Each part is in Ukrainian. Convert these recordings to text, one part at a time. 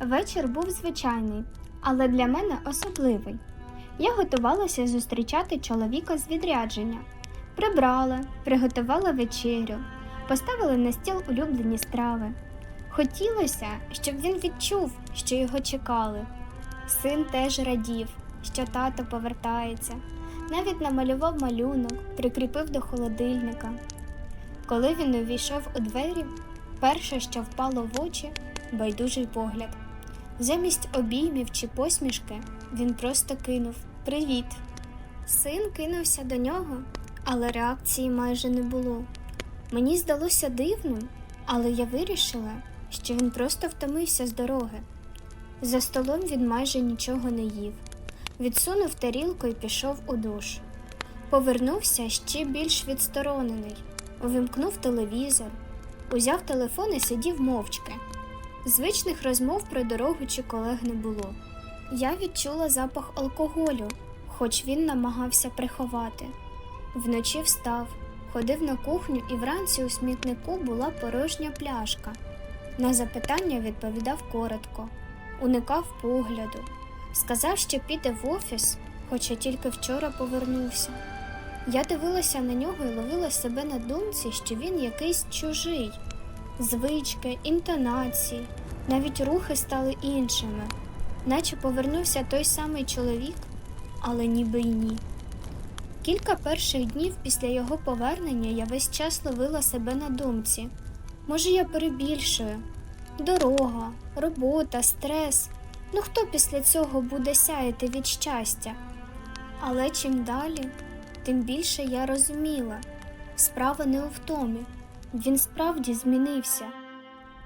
Вечір був звичайний, але для мене особливий. Я готувалася зустрічати чоловіка з відрядження. Прибрала, приготувала вечерю, поставила на стіл улюблені страви. Хотілося, щоб він відчув, що його чекали. Син теж радів, що тато повертається, навіть намалював малюнок, прикріпив до холодильника. Коли він увійшов у двері, перше, що впало в очі, байдужий погляд. Замість обіймів чи посмішки він просто кинув Привіт. Син кинувся до нього, але реакції майже не було. Мені здалося дивним, але я вирішила, що він просто втомився з дороги. За столом він майже нічого не їв. Відсунув тарілку і пішов у душ. Повернувся ще більш відсторонений, увімкнув телевізор, узяв телефон і сидів мовчки. Звичних розмов про дорогу чи колег не було. Я відчула запах алкоголю, хоч він намагався приховати. Вночі встав, ходив на кухню і вранці у смітнику була порожня пляшка. На запитання відповідав коротко, уникав погляду. Сказав, що піде в офіс, хоча тільки вчора повернувся. Я дивилася на нього і ловила себе на думці, що він якийсь чужий. Звички, інтонації, навіть рухи стали іншими, наче повернувся той самий чоловік, але ніби й ні. Кілька перших днів після його повернення я весь час ловила себе на думці. Може, я перебільшую. Дорога, робота, стрес. Ну хто після цього буде сяяти від щастя? Але чим далі, тим більше я розуміла справа не у втомі, він справді змінився.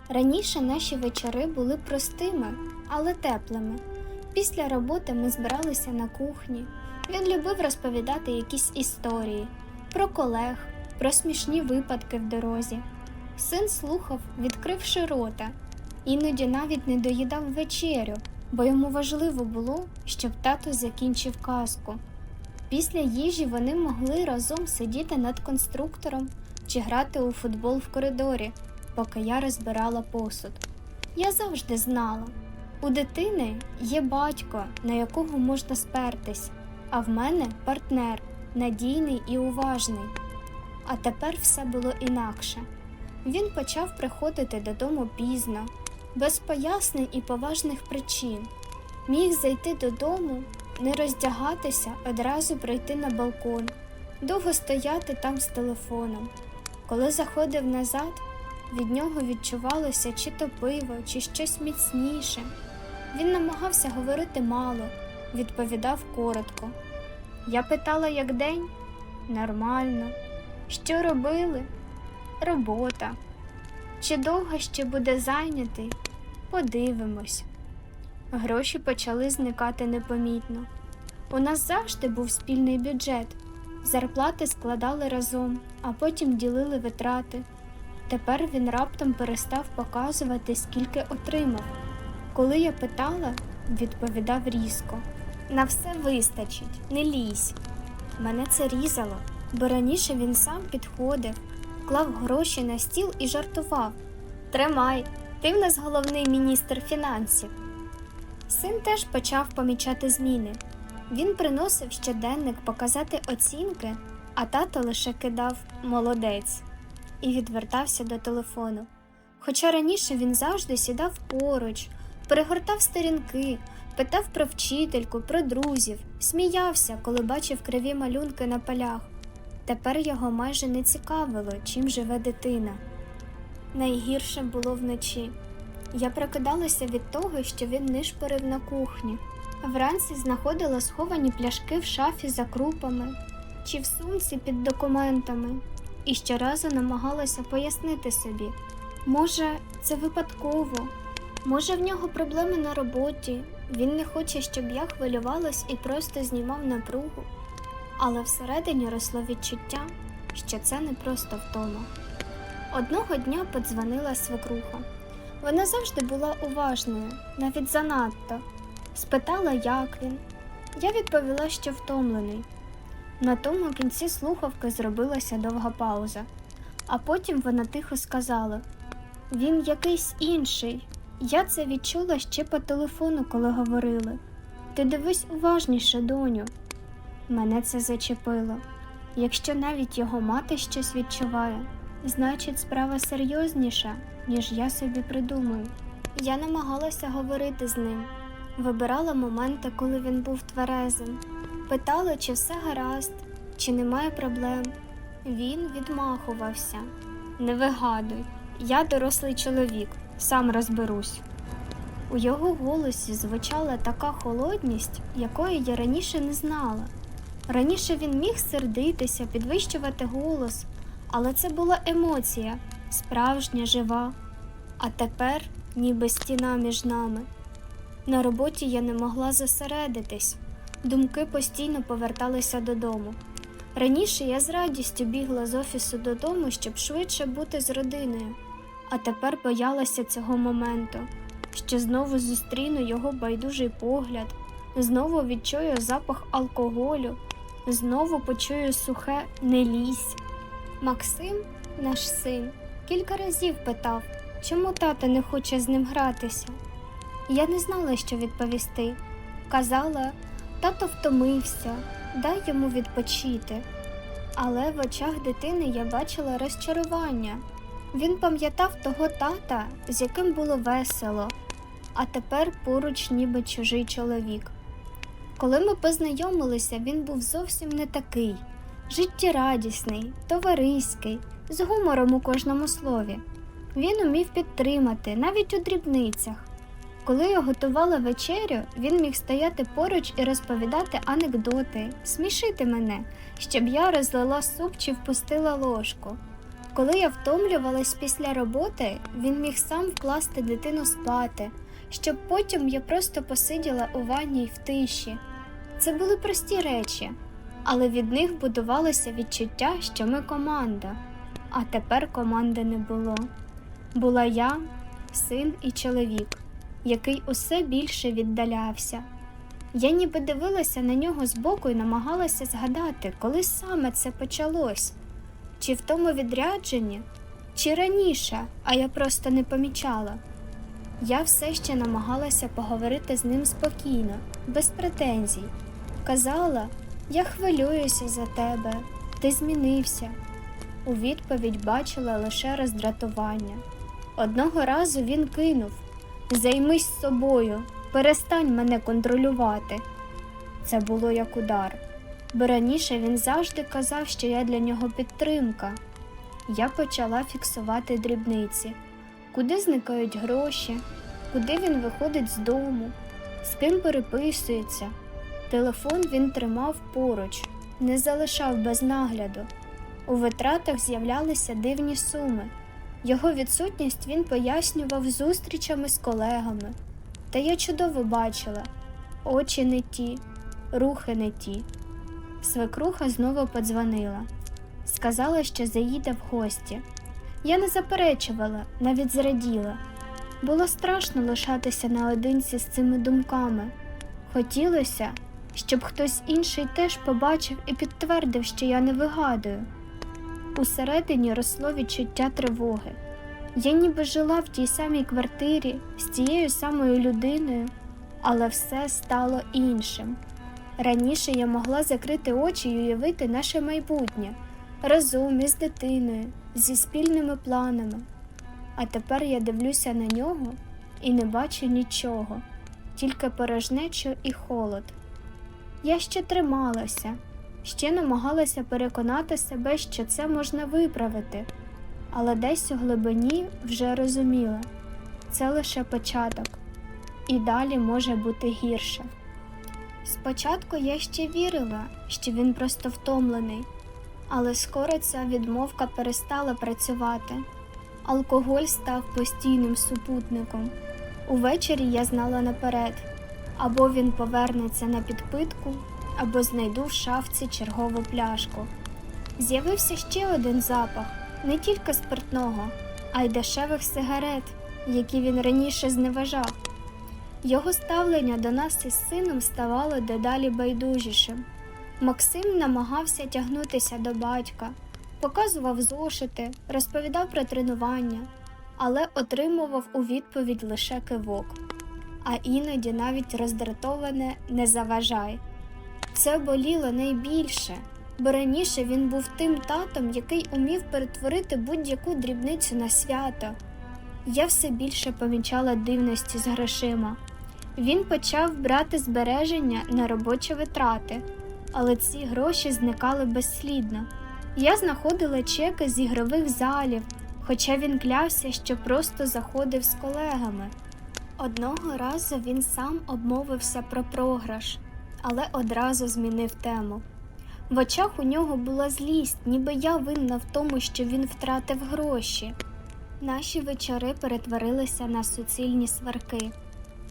Раніше наші вечори були простими, але теплими. Після роботи ми збиралися на кухні. Він любив розповідати якісь історії про колег, про смішні випадки в дорозі. Син слухав, відкривши рота, іноді навіть не доїдав вечерю, бо йому важливо було, щоб тато закінчив казку. Після їжі вони могли разом сидіти над конструктором чи грати у футбол в коридорі, поки я розбирала посуд. Я завжди знала, у дитини є батько, на якого можна спертись, а в мене партнер, надійний і уважний. А тепер все було інакше. Він почав приходити додому пізно, без пояснень і поважних причин. Міг зайти додому, не роздягатися, одразу прийти на балкон, довго стояти там з телефоном. Коли заходив назад, від нього відчувалося чи то пиво, чи щось міцніше. Він намагався говорити мало, відповідав коротко. Я питала, як день? Нормально. Що робили? Робота. Чи довго ще буде зайнятий? Подивимось. Гроші почали зникати непомітно. У нас завжди був спільний бюджет. Зарплати складали разом, а потім ділили витрати. Тепер він раптом перестав показувати, скільки отримав. Коли я питала, відповідав різко: на все вистачить, не лізь. Мене це різало, бо раніше він сам підходив, клав гроші на стіл і жартував: Тримай, ти в нас головний міністр фінансів. Син теж почав помічати зміни. Він приносив щоденник показати оцінки, а тато лише кидав молодець і відвертався до телефону. Хоча раніше він завжди сідав поруч, перегортав сторінки, питав про вчительку, про друзів, сміявся, коли бачив криві малюнки на полях. Тепер його майже не цікавило, чим живе дитина. Найгірше було вночі. Я прокидалася від того, що він нишпорив на кухні. Вранці знаходила сховані пляшки в шафі за крупами чи в сумці під документами, і щоразу намагалася пояснити собі, може, це випадково, може, в нього проблеми на роботі, він не хоче, щоб я хвилювалась і просто знімав напругу. Але всередині росло відчуття, що це не просто втома. Одного дня подзвонила свекруха. Вона завжди була уважною, навіть занадто. Спитала, як він. Я відповіла, що втомлений. На тому кінці слухавки зробилася довга пауза, а потім вона тихо сказала: Він якийсь інший, Я це відчула ще по телефону, коли говорили. Ти дивись уважніше, доню. Мене це зачепило. Якщо навіть його мати щось відчуває, значить справа серйозніша, ніж я собі придумаю. Я намагалася говорити з ним, вибирала моменти, коли він був тверезим, питала, чи все гаразд, чи немає проблем. Він відмахувався. Не вигадуй, я дорослий чоловік, сам розберусь. У його голосі звучала така холодність, якої я раніше не знала. Раніше він міг сердитися, підвищувати голос, але це була емоція, справжня, жива. А тепер ніби стіна між нами. На роботі я не могла зосередитись, думки постійно поверталися додому. Раніше я з радістю бігла з офісу додому, щоб швидше бути з родиною, а тепер боялася цього моменту, що знову зустріну його байдужий погляд, знову відчую запах алкоголю, знову почую сухе не лізь. Максим, наш син, кілька разів питав, чому тато не хоче з ним гратися. Я не знала, що відповісти. Казала, тато втомився, дай йому відпочити. Але в очах дитини я бачила розчарування. Він пам'ятав того тата, з яким було весело, а тепер поруч ніби чужий чоловік. Коли ми познайомилися, він був зовсім не такий життєрадісний, товариський, з гумором у кожному слові. Він умів підтримати навіть у дрібницях. Коли я готувала вечерю, він міг стояти поруч і розповідати анекдоти, смішити мене, щоб я розлила суп чи впустила ложку. Коли я втомлювалась після роботи, він міг сам вкласти дитину спати, щоб потім я просто посиділа у ванні й в тиші. Це були прості речі, але від них будувалося відчуття, що ми команда. А тепер команди не було. Була я, син і чоловік, який усе більше віддалявся. Я ніби дивилася на нього збоку і намагалася згадати, коли саме це почалось, чи в тому відрядженні, чи раніше, а я просто не помічала. Я все ще намагалася поговорити з ним спокійно, без претензій. Казала, я хвилююся за тебе, ти змінився. У відповідь бачила лише роздратування. Одного разу він кинув Займись собою, перестань мене контролювати. Це було як удар, бо раніше він завжди казав, що я для нього підтримка. Я почала фіксувати дрібниці, куди зникають гроші, куди він виходить з дому, з ким переписується. Телефон він тримав поруч, не залишав без нагляду. У витратах з'являлися дивні суми. Його відсутність він пояснював зустрічами з колегами. Та я чудово бачила очі не ті, рухи не ті. Свекруха знову подзвонила. Сказала, що заїде в гості. Я не заперечувала, навіть зраділа. Було страшно лишатися наодинці з цими думками. Хотілося, щоб хтось інший теж побачив і підтвердив, що я не вигадую. Усередині росло відчуття тривоги. Я ніби жила в тій самій квартирі з тією самою людиною, але все стало іншим. Раніше я могла закрити очі і уявити наше майбутнє разом із дитиною, зі спільними планами. А тепер я дивлюся на нього і не бачу нічого, тільки порожнечу і холод. Я ще трималася ще намагалася переконати себе, що це можна виправити, але десь у глибині вже розуміла це лише початок, і далі може бути гірше. Спочатку я ще вірила, що він просто втомлений, але скоро ця відмовка перестала працювати. Алкоголь став постійним супутником. Увечері я знала наперед або він повернеться на підпитку, або знайду в шафці чергову пляшку. З'явився ще один запах не тільки спиртного, а й дешевих сигарет, які він раніше зневажав. Його ставлення до нас із сином ставало дедалі байдужішим. Максим намагався тягнутися до батька, показував зошити, розповідав про тренування, але отримував у відповідь лише кивок, а іноді навіть роздратоване не заважай. Це боліло найбільше, бо раніше він був тим татом, який умів перетворити будь-яку дрібницю на свято. Я все більше помічала дивності з грошима. Він почав брати збереження на робочі витрати, але ці гроші зникали безслідно. Я знаходила чеки з ігрових залів, хоча він клявся, що просто заходив з колегами. Одного разу він сам обмовився про програш, але одразу змінив тему. В очах у нього була злість, ніби я винна в тому, що він втратив гроші. Наші вечори перетворилися на суцільні сварки.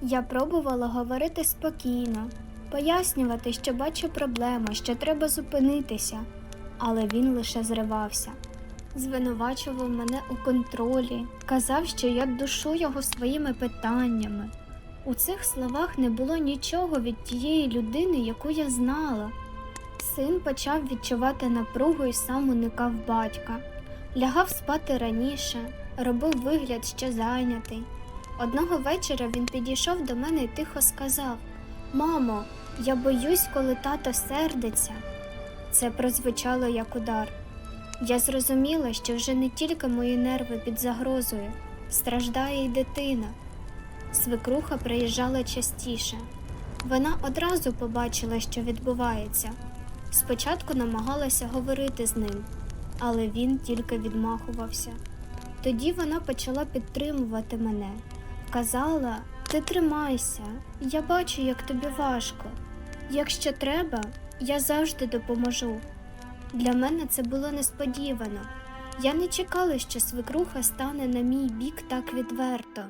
Я пробувала говорити спокійно, пояснювати, що бачу проблему, що треба зупинитися, але він лише зривався. Звинувачував мене у контролі, казав, що я душу його своїми питаннями. У цих словах не було нічого від тієї людини, яку я знала. Син почав відчувати напругу і сам уникав батька, лягав спати раніше, робив вигляд, що зайнятий. Одного вечора він підійшов до мене і тихо сказав: Мамо, я боюсь, коли тато сердиться. Це прозвучало як удар. Я зрозуміла, що вже не тільки мої нерви під загрозою, страждає й дитина. Свекруха приїжджала частіше. Вона одразу побачила, що відбувається. Спочатку намагалася говорити з ним, але він тільки відмахувався. Тоді вона почала підтримувати мене. Казала, ти тримайся, я бачу, як тобі важко. Якщо треба, я завжди допоможу. Для мене це було несподівано. Я не чекала, що свекруха стане на мій бік так відверто.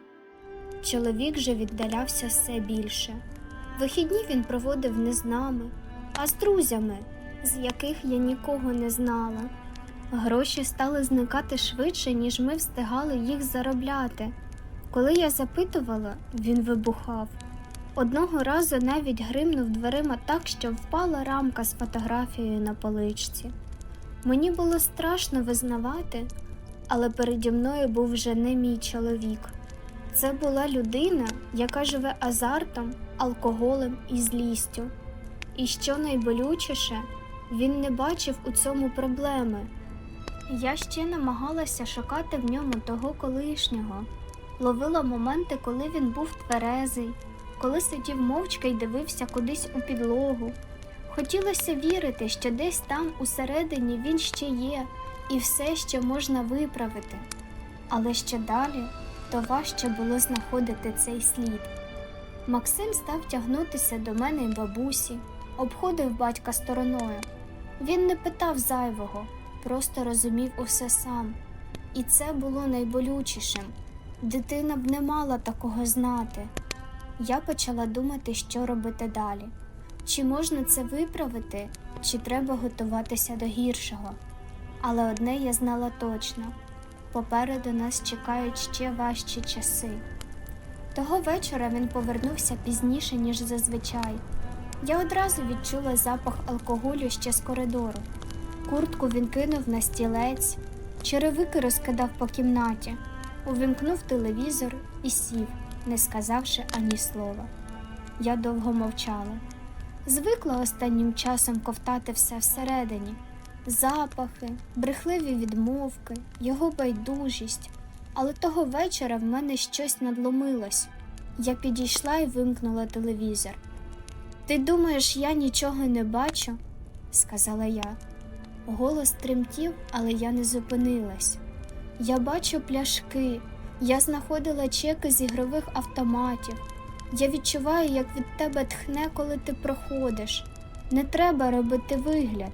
Чоловік же віддалявся все більше. Вихідні він проводив не з нами, а з друзями, з яких я нікого не знала. Гроші стали зникати швидше, ніж ми встигали їх заробляти. Коли я запитувала, він вибухав. Одного разу навіть гримнув дверима так, що впала рамка з фотографією на поличці. Мені було страшно визнавати, але переді мною був вже не мій чоловік. Це була людина, яка живе азартом, алкоголем і злістю. І що найболючіше, він не бачив у цьому проблеми. Я ще намагалася шукати в ньому того колишнього, ловила моменти, коли він був тверезий, коли сидів мовчки й дивився кудись у підлогу. Хотілося вірити, що десь там усередині він ще є, і все ще можна виправити. Але ще далі то важче було знаходити цей слід. Максим став тягнутися до мене й бабусі, обходив батька стороною. Він не питав зайвого, просто розумів усе сам. І це було найболючішим. Дитина б не мала такого знати. Я почала думати, що робити далі. Чи можна це виправити, чи треба готуватися до гіршого. Але одне я знала точно попереду нас чекають ще важчі часи. Того вечора він повернувся пізніше, ніж зазвичай. Я одразу відчула запах алкоголю ще з коридору. Куртку він кинув на стілець, черевики розкидав по кімнаті, увімкнув телевізор і сів, не сказавши ані слова. Я довго мовчала. Звикла останнім часом ковтати все всередині запахи, брехливі відмовки, його байдужість. Але того вечора в мене щось надломилось. Я підійшла і вимкнула телевізор. Ти думаєш, я нічого не бачу? сказала я. Голос тремтів, але я не зупинилась. Я бачу пляшки, я знаходила чеки з ігрових автоматів. Я відчуваю, як від тебе тхне, коли ти проходиш. Не треба робити вигляд.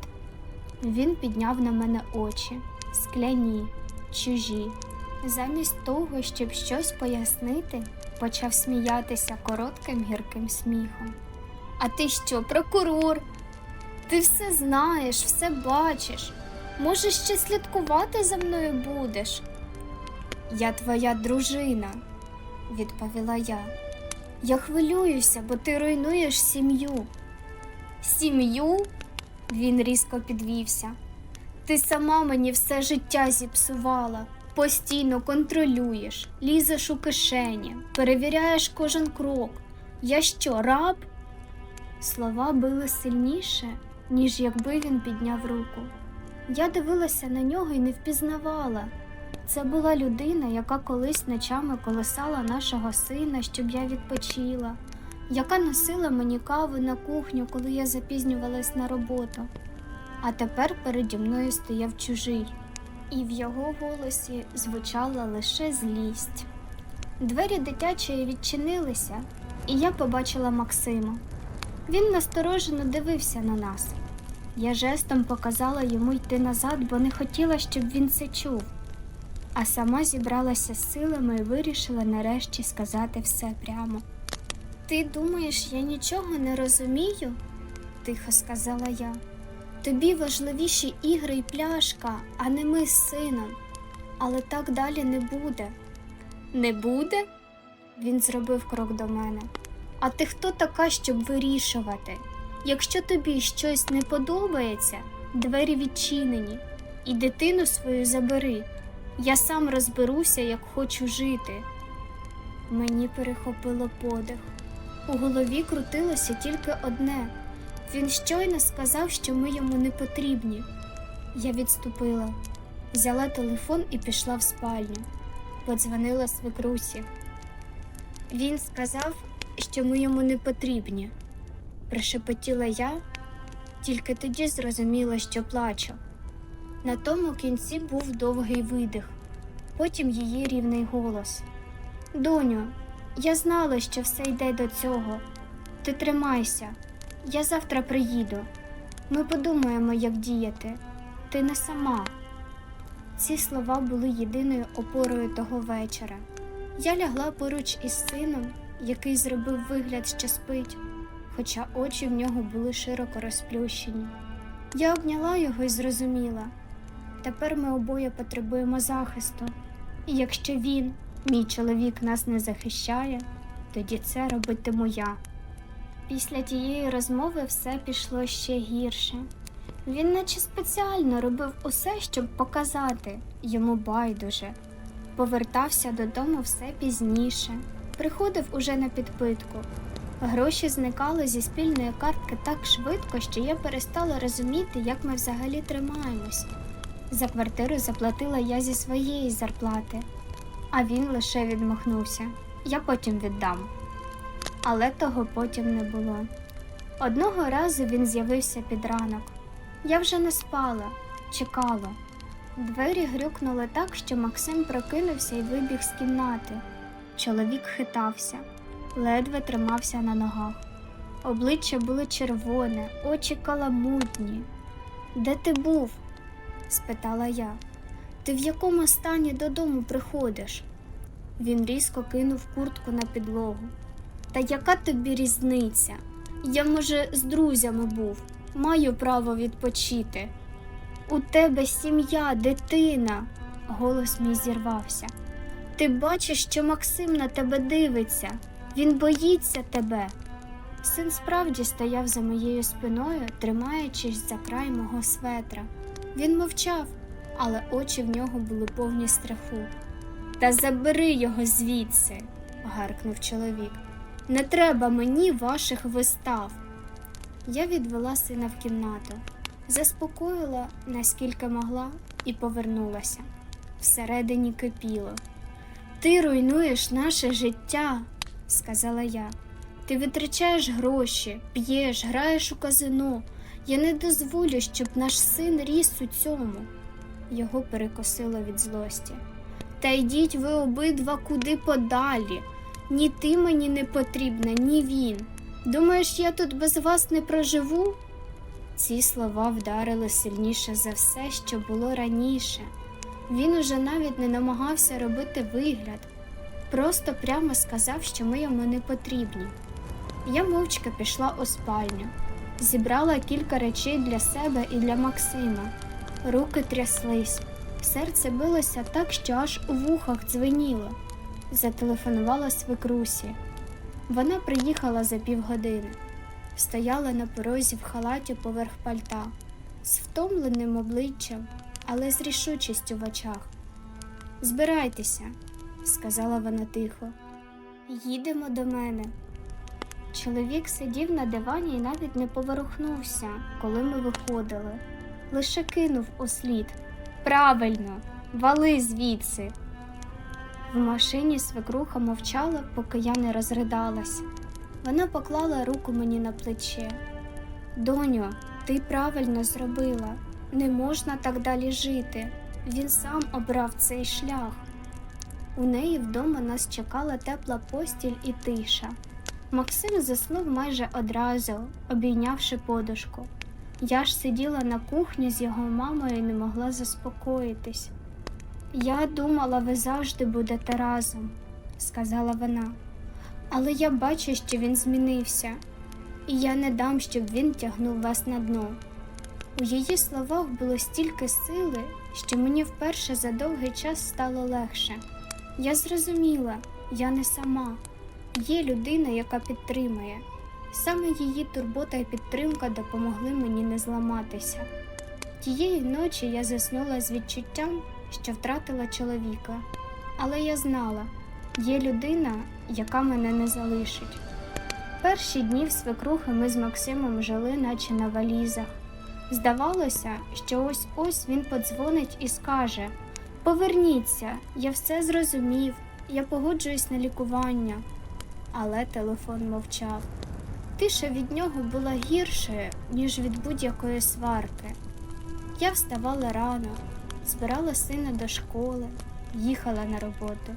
Він підняв на мене очі, скляні, чужі. Замість того, щоб щось пояснити, почав сміятися коротким гірким сміхом. А ти що, прокурор? Ти все знаєш, все бачиш. Може, ще слідкувати за мною будеш? Я твоя дружина, відповіла я. Я хвилююся, бо ти руйнуєш сім'ю. Сім'ю? Він різко підвівся. Ти сама мені все життя зіпсувала. Постійно контролюєш, лізеш у кишені, перевіряєш кожен крок. Я що, раб? Слова били сильніше, ніж якби він підняв руку. Я дивилася на нього і не впізнавала. Це була людина, яка колись ночами колесала нашого сина, щоб я відпочила, яка носила мені каву на кухню, коли я запізнювалась на роботу. А тепер переді мною стояв чужий, і в його голосі звучала лише злість. Двері дитячої відчинилися, і я побачила Максима. Він насторожено дивився на нас. Я жестом показала йому йти назад, бо не хотіла, щоб він це чув. А сама зібралася з силами і вирішила нарешті сказати все прямо. Ти думаєш, я нічого не розумію? тихо сказала я. Тобі важливіші ігри і пляшка, а не ми з сином. Але так далі не буде. Не буде? Він зробив крок до мене. А ти хто така, щоб вирішувати? Якщо тобі щось не подобається, двері відчинені, і дитину свою забери. Я сам розберуся, як хочу жити. Мені перехопило подих. У голові крутилося тільки одне. Він щойно сказав, що ми йому не потрібні. Я відступила, взяла телефон і пішла в спальню. Подзвонила свекрусі. Він сказав, що ми йому не потрібні. Прошепотіла я, тільки тоді зрозуміла, що плачу. На тому кінці був довгий видих, потім її рівний голос. Доню, я знала, що все йде до цього. Ти тримайся, я завтра приїду. Ми подумаємо, як діяти. Ти не сама. Ці слова були єдиною опорою того вечора. Я лягла поруч із сином, який зробив вигляд, що спить, хоча очі в нього були широко розплющені. Я обняла його і зрозуміла. Тепер ми обоє потребуємо захисту, і якщо він, мій чоловік, нас не захищає, тоді це робитиму я. Після тієї розмови все пішло ще гірше. Він наче спеціально робив усе, щоб показати йому байдуже. Повертався додому все пізніше, приходив уже на підпитку. Гроші зникали зі спільної картки так швидко, що я перестала розуміти, як ми взагалі тримаємось. За квартиру заплатила я зі своєї зарплати, а він лише відмахнувся. Я потім віддам. Але того потім не було. Одного разу він з'явився під ранок. Я вже не спала, чекала. Двері грюкнули так, що Максим прокинувся і вибіг з кімнати. Чоловік хитався, ледве тримався на ногах. Обличчя було червоне, очі каламутні. Де ти був? спитала я. Ти в якому стані додому приходиш? Він різко кинув куртку на підлогу. Та яка тобі різниця? Я, може, з друзями був, маю право відпочити. У тебе сім'я, дитина, голос мій зірвався. Ти бачиш, що Максим на тебе дивиться, він боїться тебе. Син справді стояв за моєю спиною, тримаючись за край мого светра. Він мовчав, але очі в нього були повні страху. Та забери його звідси, гаркнув чоловік. Не треба мені ваших вистав. Я відвела сина в кімнату, заспокоїла, наскільки могла, і повернулася. Всередині кипіло. Ти руйнуєш наше життя, сказала я. Ти витрачаєш гроші, п'єш, граєш у казино. Я не дозволю, щоб наш син ріс у цьому. Його перекосило від злості. Та йдіть ви обидва куди подалі. Ні ти мені не потрібна, ні він. Думаєш, я тут без вас не проживу? Ці слова вдарили сильніше за все, що було раніше. Він уже навіть не намагався робити вигляд, просто прямо сказав, що ми йому не потрібні. Я мовчки пішла у спальню, зібрала кілька речей для себе і для Максима. Руки тряслись, серце билося так, що аж у вухах дзвеніло. Зателефонувала свекрусі. Вона приїхала за півгодини, стояла на порозі в халаті поверх пальта, з втомленим обличчям, але з рішучістю в очах. Збирайтеся, сказала вона тихо. Їдемо до мене. Чоловік сидів на дивані і навіть не поворухнувся, коли ми виходили. Лише кинув услід. Правильно, вали звідси. В машині свекруха мовчала, поки я не розридалась. Вона поклала руку мені на плече. Доню, ти правильно зробила. Не можна так далі жити. Він сам обрав цей шлях. У неї вдома нас чекала тепла постіль і тиша. Максим заснув майже одразу, обійнявши подушку. Я ж сиділа на кухні з його мамою і не могла заспокоїтись. Я думала, ви завжди будете разом, сказала вона. Але я бачу, що він змінився, і я не дам, щоб він тягнув вас на дно. У її словах було стільки сили, що мені вперше за довгий час стало легше. Я зрозуміла, я не сама. Є людина, яка підтримує. Саме її турбота і підтримка допомогли мені не зламатися. Тієї ночі я заснула з відчуттям, що втратила чоловіка, але я знала, є людина, яка мене не залишить. Перші дні в свекрухи ми з Максимом жили, наче на валізах. Здавалося, що ось ось він подзвонить і скаже: Поверніться, я все зрозумів, я погоджуюсь на лікування. Але телефон мовчав. Тиша від нього була гіршою, ніж від будь-якої сварки. Я вставала рано, збирала сина до школи, їхала на роботу.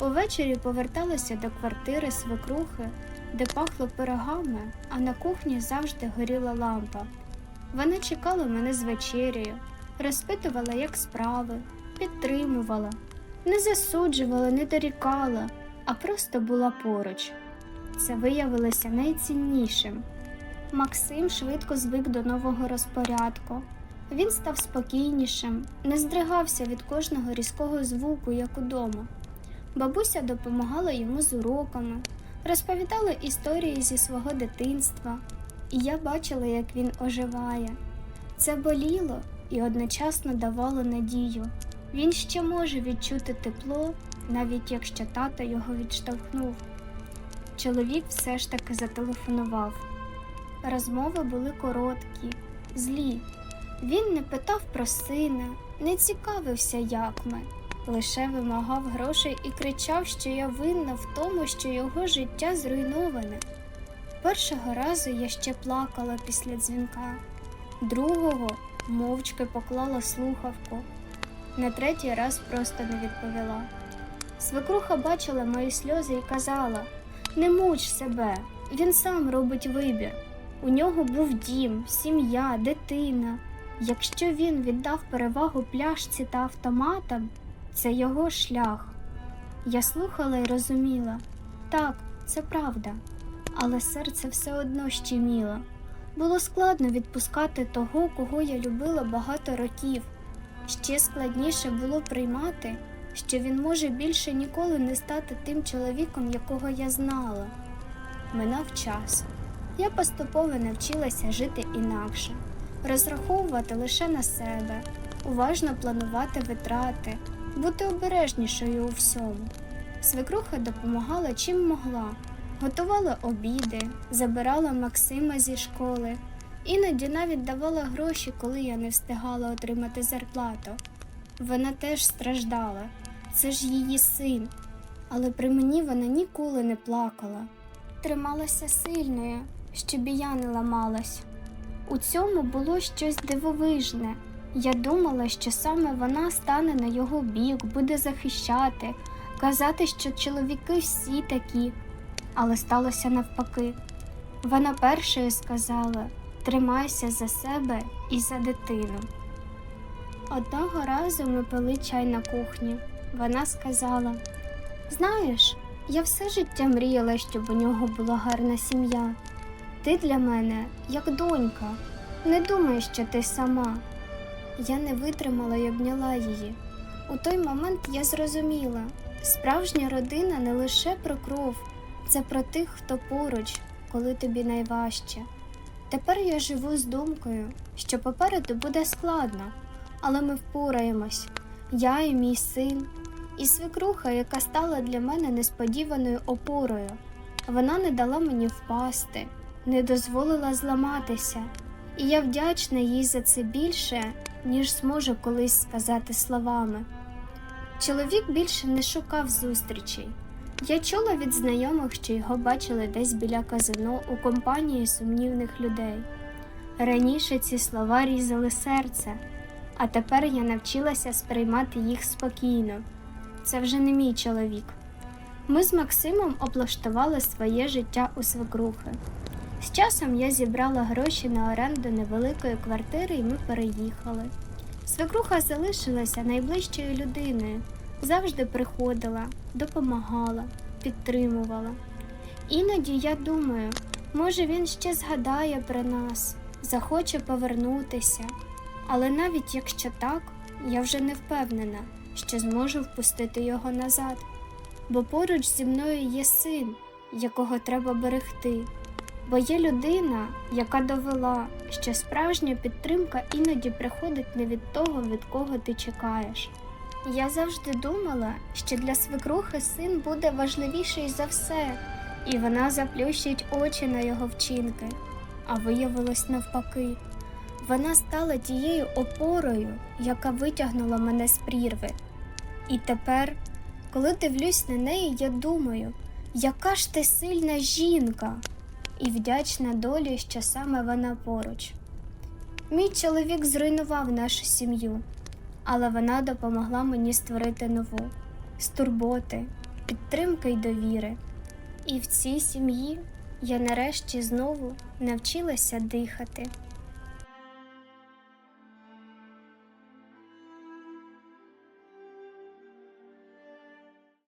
Увечері поверталася до квартири свекрухи, де пахло пирогами, а на кухні завжди горіла лампа. Вона чекала мене з вечерею, розпитувала, як справи, підтримувала, не засуджувала, не дорікала, а просто була поруч. Це виявилося найціннішим. Максим швидко звик до нового розпорядку. Він став спокійнішим, не здригався від кожного різкого звуку, як удома. Бабуся допомагала йому з уроками, розповідала історії зі свого дитинства, і я бачила, як він оживає. Це боліло і одночасно давало надію. Він ще може відчути тепло, навіть якщо тато його відштовхнув. Чоловік все ж таки зателефонував. Розмови були короткі, злі. Він не питав про сина, не цікавився, як ми, лише вимагав грошей і кричав, що я винна в тому, що його життя зруйноване. Першого разу я ще плакала після дзвінка, другого мовчки поклала слухавку, на третій раз просто не відповіла. Свекруха бачила мої сльози і казала: не муч себе, він сам робить вибір. У нього був дім, сім'я, дитина. Якщо він віддав перевагу пляшці та автоматам, це його шлях. Я слухала і розуміла так, це правда, але серце все одно щеміло. Було складно відпускати того, кого я любила багато років. Ще складніше було приймати, що він може більше ніколи не стати тим чоловіком, якого я знала. Минав час. Я поступово навчилася жити інакше, розраховувати лише на себе, уважно планувати витрати, бути обережнішою у всьому. Свекруха допомагала чим могла, готувала обіди, забирала Максима зі школи, іноді навіть давала гроші, коли я не встигала отримати зарплату. Вона теж страждала, це ж її син, але при мені вона ніколи не плакала. Трималася сильною, щоб я не ламалась. У цьому було щось дивовижне. Я думала, що саме вона стане на його бік, буде захищати, казати, що чоловіки всі такі. Але сталося навпаки. Вона першою сказала тримайся за себе і за дитину. Одного разу ми пили чай на кухні. Вона сказала: Знаєш, я все життя мріяла, щоб у нього була гарна сім'я. Ти для мене як донька. Не думай, що ти сама. Я не витримала і обняла її. У той момент я зрозуміла, справжня родина не лише про кров, це про тих, хто поруч, коли тобі найважче. Тепер я живу з думкою, що попереду буде складно, але ми впораємось. Я і мій син, і свекруха, яка стала для мене несподіваною опорою. Вона не дала мені впасти, не дозволила зламатися, і я вдячна їй за це більше, ніж зможу колись сказати словами. Чоловік більше не шукав зустрічей. Я чула від знайомих, що його бачили десь біля казино у компанії сумнівних людей. Раніше ці слова різали серце, а тепер я навчилася сприймати їх спокійно. Це вже не мій чоловік. Ми з Максимом облаштували своє життя у свекрухи. З часом я зібрала гроші на оренду невеликої квартири і ми переїхали. Свекруха залишилася найближчою людиною, завжди приходила, допомагала, підтримувала. Іноді я думаю, може він ще згадає про нас, захоче повернутися. Але навіть якщо так, я вже не впевнена, що зможу впустити його назад, бо поруч зі мною є син, якого треба берегти, бо є людина, яка довела, що справжня підтримка іноді приходить не від того, від кого ти чекаєш. Я завжди думала, що для свекрухи син буде важливіший за все, і вона заплющить очі на його вчинки, а виявилось навпаки. Вона стала тією опорою, яка витягнула мене з прірви. І тепер, коли дивлюсь на неї, я думаю, яка ж ти сильна жінка, і вдячна долі, що саме вона поруч. Мій чоловік зруйнував нашу сім'ю, але вона допомогла мені створити нову з турботи, підтримки й довіри. І в цій сім'ї я нарешті знову навчилася дихати.